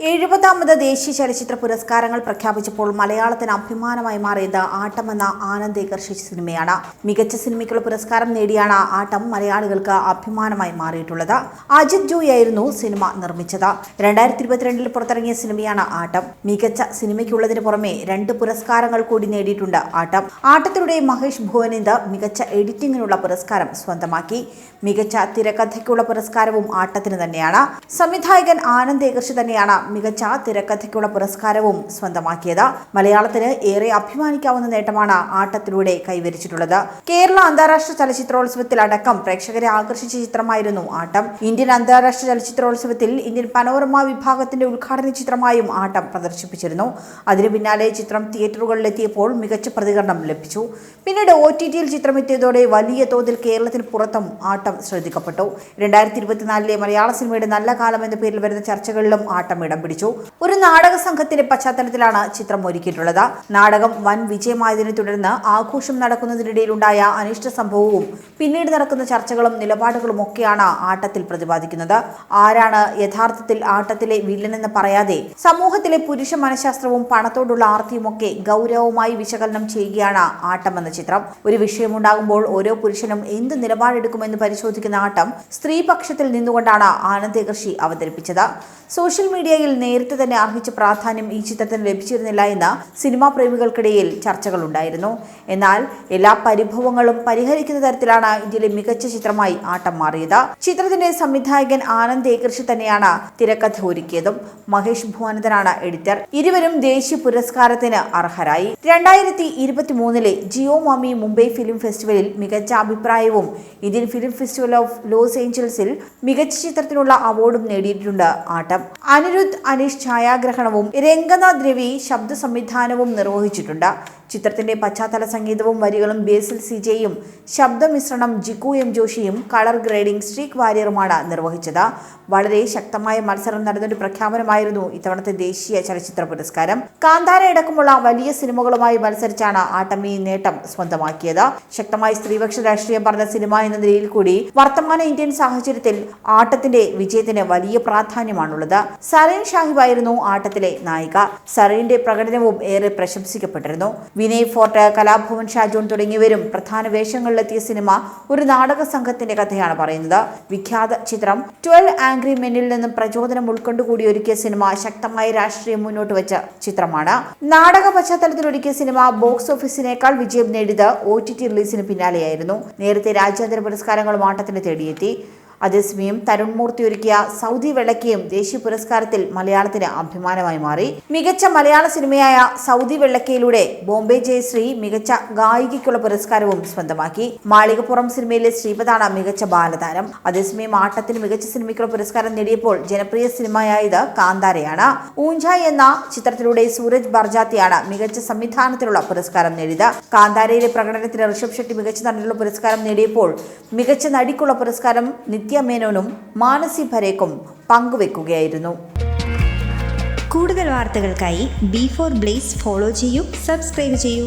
എഴുപതാമത് ദേശീയ ചലച്ചിത്ര പുരസ്കാരങ്ങൾ പ്രഖ്യാപിച്ചപ്പോൾ മലയാളത്തിന് അഭിമാനമായി മാറിയത് ആട്ടമെന്ന ആനന്ദേകർഷി സിനിമയാണ്. മികച്ച സിനിമയ്ക്കുള്ള പുരസ്കാരം നേടിയാണ് ആട്ടം മലയാളികൾക്ക് അഭിമാനമായി മാറിയിട്ടുള്ളത്. അജിത് ജോയായിരുന്നു സിനിമ നിർമ്മിച്ചത്. രണ്ടായിരത്തി ഇരുപത്തിരണ്ടിൽ പുറത്തിറങ്ങിയ സിനിമയാണ് ആട്ടം. മികച്ച സിനിമയ്ക്കുള്ളതിന് പുറമെ രണ്ട് പുരസ്കാരങ്ങൾ കൂടി നേടിയിട്ടുണ്ട് ആട്ടം. ആട്ടത്തിലൂടെ മഹേഷ് ഭുവനിന്ദ് മികച്ച എഡിറ്റിംഗിനുള്ള പുരസ്കാരം സ്വന്തമാക്കി. മികച്ച തിരക്കഥയ്ക്കുള്ള പുരസ്കാരവും ആട്ടത്തിന് തന്നെയാണ്. സംവിധായകൻ ആനന്ദ് ഏകർഷി തന്നെയാണ് മികച്ച തിരക്കഥയ്ക്കുള്ള പുരസ്കാരവും സ്വന്തമാക്കിയത്. മലയാളത്തിന് ഏറെ അഭിമാനിക്കാവുന്ന നേട്ടമാണ് ആട്ടത്തിലൂടെ കൈവരിച്ചിട്ടുള്ളത്. കേരള അന്താരാഷ്ട്ര ചലച്ചിത്രോത്സവത്തിൽ അടക്കം പ്രേക്ഷകരെ ആകർഷിച്ച ചിത്രമായിരുന്നു ആട്ടം. ഇന്ത്യൻ അന്താരാഷ്ട്ര ചലച്ചിത്രോത്സവത്തിൽ ഇന്ത്യൻ പനോരമ വിഭാഗത്തിന്റെ ഉദ്ഘാടന ചിത്രമായും ആട്ടം പ്രദർശിപ്പിച്ചിരുന്നു. അതിനു പിന്നാലെ ചിത്രം തിയേറ്ററുകളിലെത്തിയപ്പോൾ മികച്ച പ്രതികരണം ലഭിച്ചു. പിന്നീട് ഒ ടി ടിയിൽ ചിത്രമെത്തിയതോടെ വലിയ തോതിൽ കേരളത്തിന് പുറത്തും ആട്ടം ശ്രദ്ധിക്കപ്പെട്ടു. രണ്ടായിരത്തി ഇരുപത്തിനാലിലെ മലയാള സിനിമയുടെ നല്ല കാലം എന്ന പേരിൽ വരുന്ന ചർച്ചകളിലും ആട്ടം ഇടം പിടിച്ചു. ഒരു നാടക സംഘത്തിന്റെ പശ്ചാത്തലത്തിലാണ് ചിത്രം ഒരുക്കിയിട്ടുള്ളത്. നാടകം വൻ വിജയമായതിനെ തുടർന്ന് ആഘോഷം നടക്കുന്നതിനിടയിലുണ്ടായ അനിഷ്ട സംഭവവും പിന്നീട് നടക്കുന്ന ചർച്ചകളും നിലപാടുകളും ഒക്കെയാണ് ആട്ടത്തിൽ പ്രതിപാദിക്കുന്നത്. ആരാണ് യഥാർത്ഥത്തിൽ ആട്ടത്തിലെ വില്ലനെന്ന് പറയാതെ സമൂഹത്തിലെ പുരുഷ മനഃശാസ്ത്രവും പണത്തോടുള്ള ആർത്തിയുമൊക്കെ ഗൗരവമായി വിശകലനം ചെയ്യുകയാണ് ആട്ടം എന്ന ചിത്രം. ഒരു വിഷയമുണ്ടാകുമ്പോൾ ഓരോ പുരുഷനും എന്ത് നിലപാടെടുക്കുമെന്ന് പരിശോധിക്കുന്ന ആട്ടം സ്ത്രീപക്ഷത്തിൽ നിന്നുകൊണ്ടാണ് ആനന്ദേകർഷി അവതരിപ്പിച്ചത്. സോഷ്യൽ മീഡിയയിൽ നേരത്തെ തന്നെ അർഹിച്ച പ്രാധാന്യം ഈ ചിത്രത്തിന് ലഭിച്ചിരുന്നില്ല എന്ന് സിനിമാ പ്രേമികൾക്കിടയിൽ ചർച്ചകളുണ്ടായിരുന്നു. എന്നാൽ എല്ലാ പരിഭവങ്ങളും പരിഹരിക്കുന്ന തരത്തിലാണ് ഇന്ത്യയിലെ മികച്ച ചിത്രമായി ആട്ടം മാറിയത്. ചിത്രത്തിന്റെ സംവിധായകൻ ആനന്ദ് ഏകൃഷി തന്നെയാണ് തിരക്കഥ ഒരുക്കിയതും. മഹേഷ് ഭുവനന്ദനാണ് എഡിറ്റർ. ഇരുവരും ദേശീയ പുരസ്കാരത്തിന് അർഹരായി. രണ്ടായിരത്തി ഇരുപത്തി മൂന്നിലെ ജിയോ മാമി മുംബൈ ഫിലിം ഫെസ്റ്റിവലിൽ മികച്ച അഭിപ്രായവും Indian film festival of Los ഏഞ്ചൽസിൽ മികച്ച ചിത്രത്തിനുള്ള അവാർഡും നേടിയിട്ടുണ്ട് ആട്ടം. അനിരുദ്ധ് അനീഷ് ഛായാഗ്രഹണവും രംഗനാഥ് രവി ശബ്ദ സംവിധാനവും നിർവഹിച്ചിട്ടുണ്ട്. ചിത്രത്തിന്റെ പശ്ചാത്തല സംഗീതവും വരികളും ബേസിൽ സിജയും ശബ്ദമിശ്രണം ജിക്കു എം ജോഷിയും കളർ ഗ്രേഡിംഗ് ശ്രീക് വാരിയറുമാണ് നിർവഹിച്ചത്. വളരെ ശക്തമായ മത്സരം നടന്നൊരു പ്രഖ്യാപനമായിരുന്നു ഇത്തവണത്തെ ദേശീയ ചലച്ചിത്ര പുരസ്കാരം. കാന്താര അടക്കമുള്ള വലിയ സിനിമകളുമായി മത്സരിച്ചാണ് ആട്ടം നേട്ടം സ്വന്തമാക്കിയത്. ശക്തമായ സ്ത്രീപക്ഷ രാഷ്ട്രീയം പറഞ്ഞ സിനിമ എന്ന നിലയിൽ കൂടി വർത്തമാന ഇന്ത്യൻ സാഹചര്യത്തിൽ ആട്ടത്തിന്റെ വിജയത്തിന് വലിയ പ്രാധാന്യമാണുള്ളത്. സറീൻ ഷാഹിബായിരുന്നു ആട്ടത്തിലെ നായിക. സറീന്റെ പ്രകടനവും ഏറെ പ്രശംസിക്കപ്പെട്ടിരുന്നു. വിനയ് ഫോർട്ട് കലാഭവൻ ഷാജോൺ തുടങ്ങിയവരും പ്രധാന വേഷങ്ങളിലെത്തിയ സിനിമ ഒരു നാടക സംഘത്തിന്റെ കഥയാണ് പറയുന്നത്. വിഖ്യാത ചിത്രം ട്വൽവ് ആംഗ്രി മെന്നിൽ നിന്നും പ്രചോദനം ഉൾക്കൊണ്ടുകൂടി ഒരുക്കിയ സിനിമ ശക്തമായ രാഷ്ട്രീയം മുന്നോട്ട് വെച്ച ചിത്രമാണ്. നാടക പശ്ചാത്തലത്തിൽ ഒരുക്കിയ സിനിമ ബോക്സ് ഓഫീസിനേക്കാൾ വിജയം നേടിയത് ഒ ടി ടി റിലീസിന് പിന്നാലെയായിരുന്നു. നേരത്തെ രാജ്യാന്തര പുരസ്കാരങ്ങളും ആട്ടത്തിന് തേടിയെത്തി. അതേസമയം തരുൺ മൂർത്തി ഒരുക്കിയ സൗദി വെള്ളക്കയും ദേശീയ പുരസ്കാരത്തിൽ മലയാളത്തിന് അഭിമാനമായി മാറി. മികച്ച മലയാള സിനിമയായ സൗദി വെള്ളക്കയിലൂടെ ബോംബെ ജയശ്രീ മികച്ച ഗായികയ്ക്കുള്ള പുരസ്കാരവും സ്വന്തമാക്കി. മാളികപ്പുറം സിനിമയിലെ ശ്രീപതാണ് മികച്ച ബാലതാരം. അതേസമയം ആട്ടത്തിന് മികച്ച സിനിമയ്ക്കുള്ള പുരസ്കാരം നേടിയപ്പോൾ ജനപ്രിയ സിനിമയായത് കാന്താരയാണ്. ഊഞ്ച എന്ന ചിത്രത്തിലൂടെ സൂരജ് ബർജാത്തിയാണ് മികച്ച സംവിധാനത്തിനുള്ള പുരസ്കാരം നേടിയത്. കാന്താരയിലെ പ്രകടനത്തിന് ഋഷഭ് ഷെട്ടി മികച്ച നടനുള്ള പുരസ്കാരം നേടിയപ്പോൾ മികച്ച നടിക്കുള്ള പുരസ്കാരം നിത്യ മേനോനും മാനസി ഭരേക്കും പങ്കുവെക്കുകയായിരുന്നു. കൂടുതൽ വാർത്തകൾക്കായി ബി ഫോർ ബ്ലേസ് ഫോളോ ചെയ്യൂ സബ്സ്ക്രൈബ് ചെയ്യൂ.